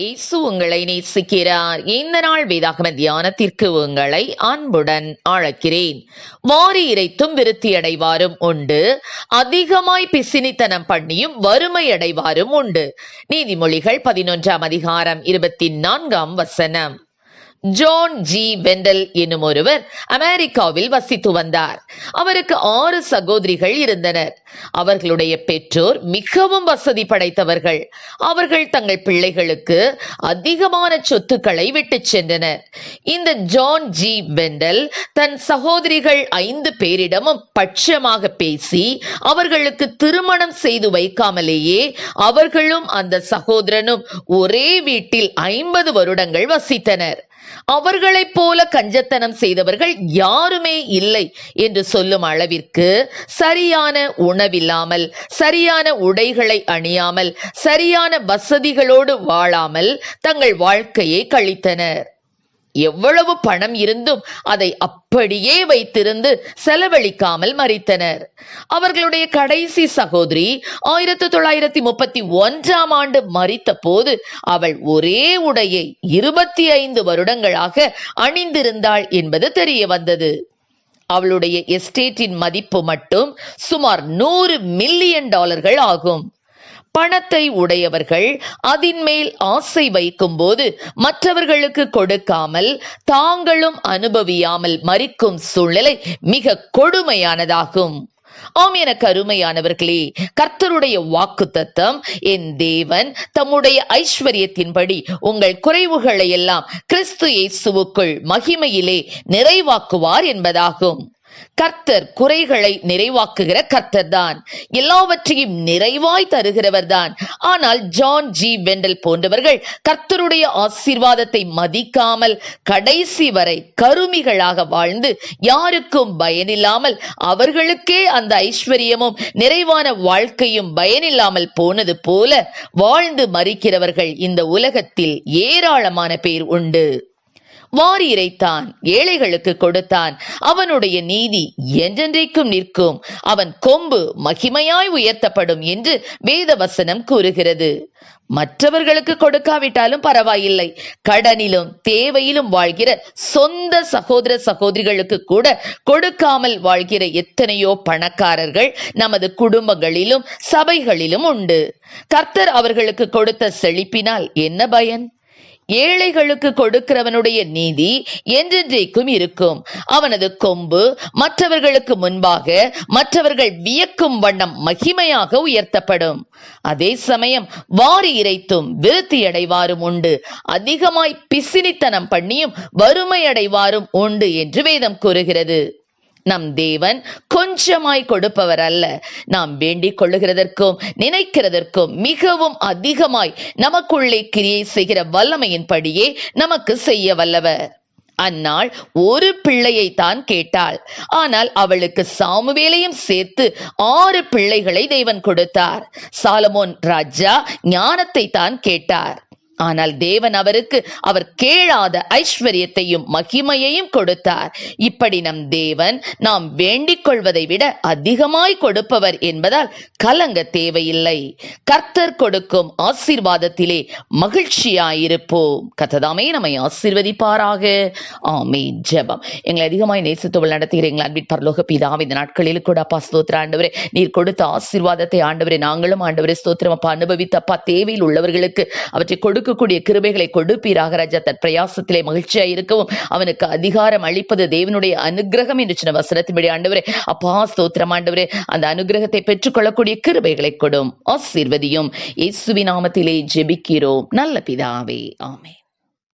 இயேசு உங்களை நேசிக்கிறார். இந்த நாள் வேதாகம தியானத்திற்கு உங்களை அன்புடன் அழைக்கிறேன். வாரி இறைத்தும் விருத்தி அடைவாரும் உண்டு. அதிகமாய் பிசினித்தனம் பண்ணியும் வறுமை அடைவாரும் உண்டு. நீதிமொழிகள் பதினொன்றாம் அதிகாரம் இருபத்தி நான்காம் வசனம். ஜான் ஜி வெண்டல் என்னும் ஒருவர் அமெரிக்காவில் வசித்து வந்தார். அவருக்கு ஆறு சகோதரிகள் இருந்தனர். அவர்களுடைய பெற்றோர் மிகவும் வசதி படைத்தவர்கள். அவர்கள் தங்கள் பிள்ளைகளுக்கு அதிகமான சொத்துக்களை விட்டுச் சென்றனர். இந்த ஜான் ஜி வெண்டல் தன் சகோதரிகள் ஐந்து பேரிடமும் பட்சமாக பேசி அவர்களுக்கு திருமணம் செய்து வைக்காமலேயே அவர்களும் அந்த சகோதரனும் ஒரே வீட்டில் ஐம்பது வருடங்கள் வசித்தனர். அவர்களைப் போல கஞ்சத்தனம் செய்தவர்கள் யாருமே இல்லை என்று சொல்லும் அளவிற்கு சரியான உணவில்லாமல் சரியான உடைகளை அணியாமல் சரியான வசதிகளோடு வாழாமல் தங்கள் வாழ்க்கையை கழித்தனர். எவ்வளவு பணம் இருந்தும் அதை அப்படியே வைத்திருந்து செலவழிக்காமல் மறித்தனர். அவர்களுடைய கடைசி சகோதரி ஆயிரத்தி தொள்ளாயிரத்தி முப்பத்தி ஒன்றாம் ஆண்டு மறித்த போது அவள் ஒரே உடையை இருபத்தி ஐந்து வருடங்களாக அணிந்திருந்தாள் என்பது தெரிய வந்தது. அவளுடைய எஸ்டேட்டின் மதிப்பு மட்டும் சுமார் நூறு மில்லியன் டாலர்கள் ஆகும். பணத்தை உடையவர்கள் அதின் மேல் ஆசை வைக்கும்போது மற்றவர்களுக்கு கொடுக்காமல் தாங்களும் அனுபவியாமல் மறிக்கும் சூழ்நிலை மிக கொடுமையானதாகும். ஆம் என கருமையானவர்களே கர்த்தருடைய வாக்கு தத்தம் என் தேவன் தம்முடைய ஐஸ்வர்யத்தின்படி உங்கள் குறைவுகளை எல்லாம் கிறிஸ்து இயேசுவுக்குள் மகிமையிலே நிறைவாக்குவார் என்பதாகும். கர்த்தர் குறைகளை நிறைவாக்குகிற கர்த்தர் தான் எல்லாவற்றையும் நிறைவாய் தருகிறவர் தான் ஆனால் ஜான் ஜி வெண்டல் போன்றவர்கள் கர்த்தருடைய ஆசீர்வாதத்தை மதிக்காமல் கடைசி வரை கருமிகளாக வாழ்ந்து யாருக்கும் பயனில்லாமல் அவர்களுக்கே அந்த ஐஸ்வர்யமும் நிறைவான வாழ்க்கையும் பயனில்லாமல் போனது போல வாழ்ந்து மறிக்கிறவர்கள் இந்த உலகத்தில் ஏராளமான பேர் உண்டு. வாரி இறைத்தான் ஏழைகளுக்கு கொடுத்தான். அவனுடைய நீதி என்றென்றைக்கும் நிற்கும். அவன் கொம்பு மகிமையாய் உயர்த்தப்படும் என்று வேத வசனம் கூறுகிறது. மற்றவர்களுக்கு கொடுக்காவிட்டாலும் பரவாயில்லை. கடனிலும் தேவையிலும் வாழ்கிற சொந்த சகோதர சகோதரிகளுக்கு கூட கொடுக்காமல் வாழ்கிற எத்தனையோ பணக்காரர்கள் நமது குடும்பங்களிலும் சபைகளிலும் உண்டு. கர்த்தர் அவர்களுக்கு கொடுத்த செழிப்பினால் என்ன பயன்? ஏழைகளுக்கு கொடுக்கிறவனுடைய நீதி என்றென்றைக்கும் இருக்கும். அவனது கொம்பு மற்றவர்களுக்கு முன்பாக மற்றவர்கள் வியக்கும் வண்ணம் மகிமையாக உயர்த்தப்படும். அதே சமயம் வாரி இறைத்தும் விருத்தி அடைவாரும் உண்டு. அதிகமாய் பிசினித்தனம் பண்ணியும் வறுமை அடைவாரும் உண்டு என்று வேதம் கூறுகிறது. நம் தேவன் கொஞ்சமாய் கொடுப்பவர் அல்ல நாம் வேண்டிக் கொள்ளுகிறதற்கும் நினைக்கிறதற்கும் மிகவும் அதிகமாய் நமக்குள்ளே கிரியை செய்கிற வல்லமையின்படியே நமக்கு செய்ய வல்லவர். அந்நாள் ஒரு பிள்ளையை தான் கேட்டாள். ஆனால் அவளுக்கு சாமுவேலையும் சேர்த்து ஆறு பிள்ளைகளை தேவன் கொடுத்தார். சாலமோன் ராஜா ஞானத்தை தான் கேட்டார். ஆனால் தேவன் அவருக்கு அவர் கேளாத ஐஸ்வர்யத்தையும் மகிமையையும் கொடுத்தார். இப்படி நம் தேவன் நாம் வேண்டிக் கொள்வதை விட அதிகமாய் கொடுப்பவர் என்பதால் கலங்க தேவையில்லை. கர்த்தர் கொடுக்கும் ஆசீர்வாதத்திலே மகிழ்ச்சியாயிருப்போம். கத்ததாமே நம்மை ஆசீர்வதிப்பாராக. ஆமே ஜெபம். எங்களை அதிகமாய் நேசித்தவள் நடத்துகிற எங்கள் அன்பின் பரலோக பிதாவை இந்த நாட்களில் கூட அப்பா ஸ்தோத்திர ஆண்டவரே நீர் கொடுத்த ஆசீர்வாதத்தை ஆண்டவரே நாங்களும் ஆண்டவரே ஸ்தோத்திரம். அப்பா அனுபவித்த அப்பா தேவையில் உள்ளவர்களுக்கு அவற்றை கொடுக்க கொடுக்கக்கூடிய கிருபைகளை கொடுப்பீராக ராஜா தன் பிரயாசத்திலே மகிழ்ச்சியாக இருக்கவும் அவனுக்கு அதிகாரம் அளிப்பது தேவனுடைய அனுகிரகம் என்று சின்ன வசனத்தின்படி ஆண்டவரே அப்பா ஸ்தோத்திரம் ஆண்டவரே அந்த அனுகிரகத்தை பெற்றுக்கொள்ளக்கூடிய கிருபைகளை கொடும் ஆசீர்வதியும் இயேசுவி நாமத்திலே ஜெபிக்கிறோம். நல்ல பிதாவே ஆமே